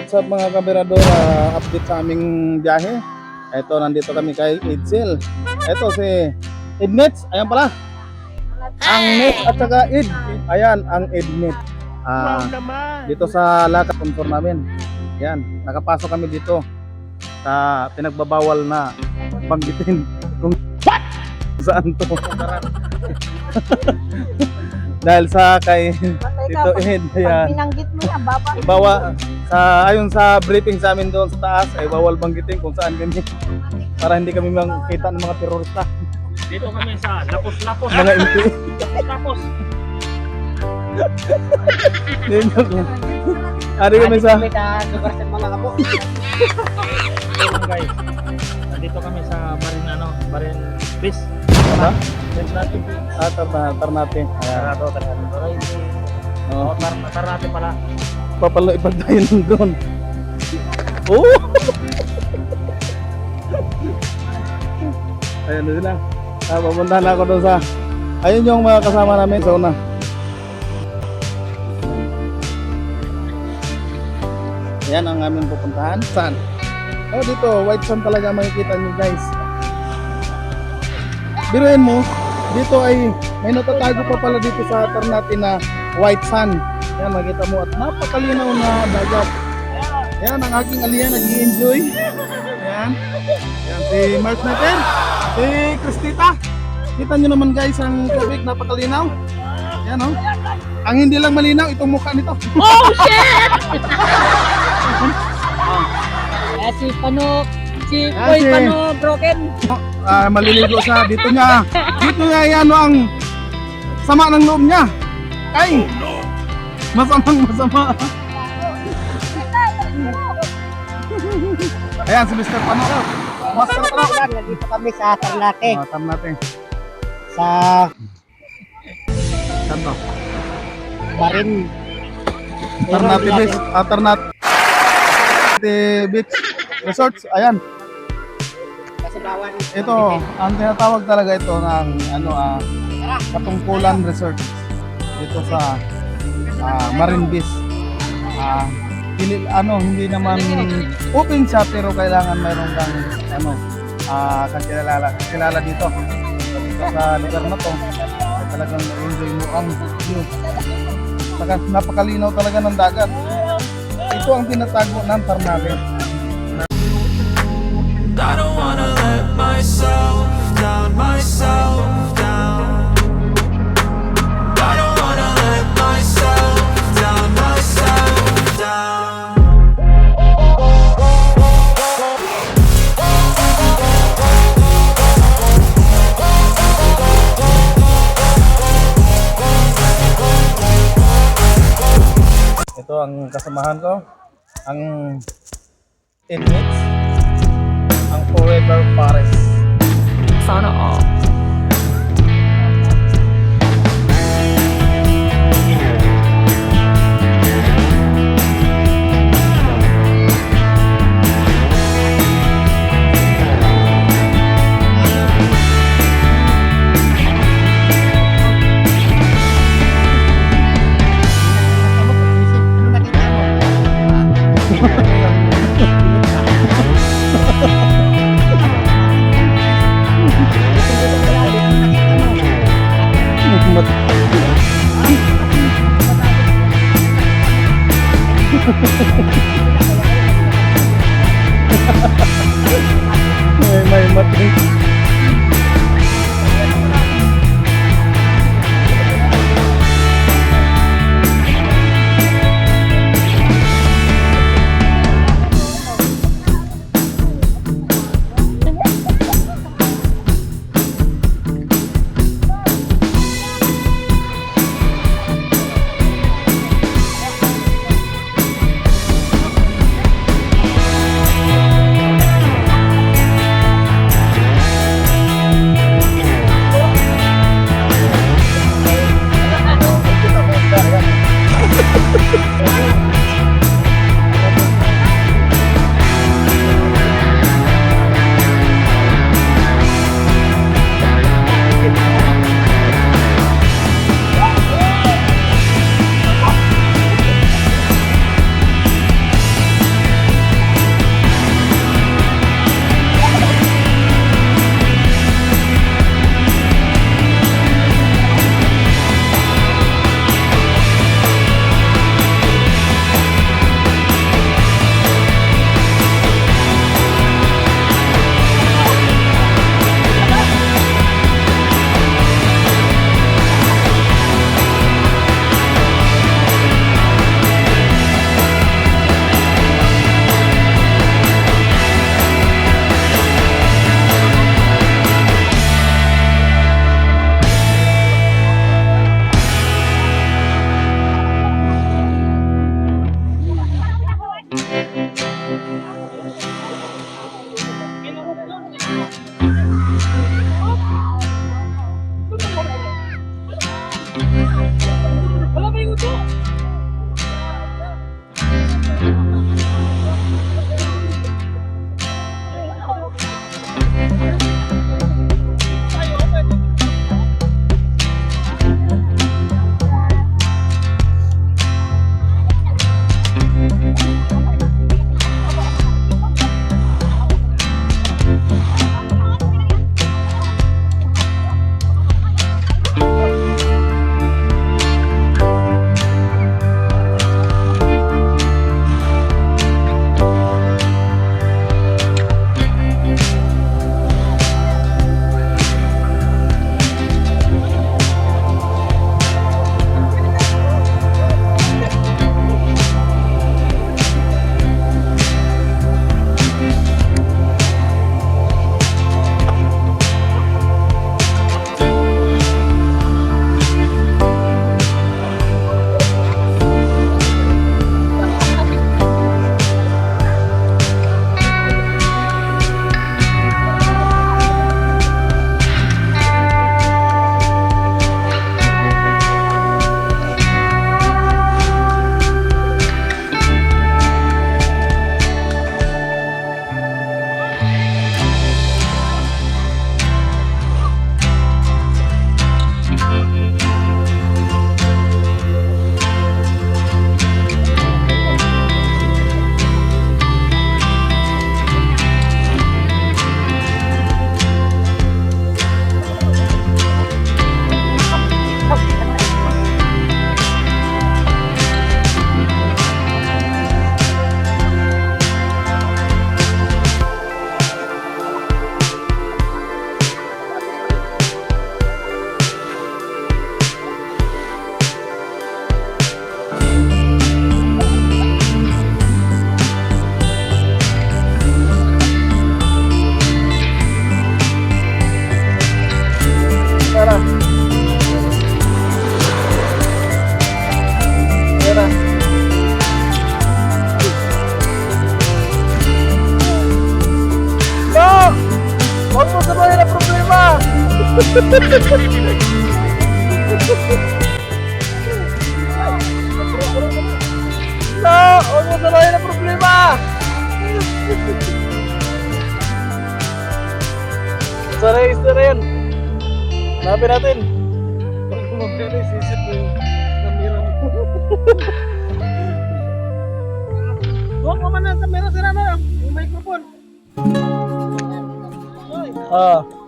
what's up mga kaberador? Ah, update sa aming biyahe. Ito, nandito kami kay Edsel. Ito si Ednets. Ayan pala. Ang Net at saka Ed. Ayan, ang Ednet. Ah, dito sa Laka sponsor namin. Ayan, nakapasok kami dito sa pinagbabawal na banggitin kung saan to. Dahil sa kay Patay ka, Tito pag, Ed. pag Ayan. binanggit mo yan, baba. Bawa sa ayon sa briefing sa amin doon sa taas ay bawal banggitin kung saan kami para hindi kami makita ng mga terorista, Dito kami sa Lapos-Lapos. mga MP. Lapos. Dito ko. Ari kami sa sa lugar sa mga guys. Nandito kami sa Marin ano, Marin Bis. Bis natin. Ah, tarna, tarnate. Ayan. Oh, oh, tar tarate pala. papalo ipag tayo ng drone. Oh! Ayan na sila. Ah, pupunta na ako doon sa Ayun yung mga kasama namin sa una. Ayan ang aming pupuntahan. Saan? Oh, dito. White sun talaga makikita nyo guys. Biruin mo, dito ay may natatago pa pala dito sa Ternate na white sun. Yan, makita mo. At napakalinaw na dagat. Yan, ang aking aliyan nag-i-enjoy. Yan. Yan, si Mark natin. Si Christita. Kita nyo naman guys ang tubig, napakalinaw. Yan oh. Ang hindi lang malinaw, itong mukha nito. Eh, si Pano, si Ah, Boy si- Pano Broken. Ah, maliligo siya. Dito niya, dito niya yan ano ang sama ng loob niya. Ay! Masamang masama. Ayan, si Mr. Pano. Master Pano. Nandito kami sa Tarlac Ah, tam natin. sa Saan to? Marin. Ternate Beach. Ah, Ternate Beach Resorts. Ayan. Ito, ang tinatawag talaga ito ng ano ah Katungkulan Resort dito sa ah, Marine Beach. Ah, hindi, ano, hindi naman open siya pero kailangan mayroon kang ano ah kakilala, kakilala dito. Dito sa lugar na to ay talagang enjoy mo ang view. Saka napakalinaw talaga ng dagat. Ito ang tinatago ng Tarnate. I don't wanna let myself down, myself down. Kasamahan ko. Ang teammates. Ang Forever Ha ha ha ha! Mo sabahin ang problema! no! Huwag mo sabahin ang problema! Saray, saray yan. Hanapin natin. Huwag mo magkano isisip mo yung camera mo. Huwag mo man ang camera, sira yung microphone. Ah.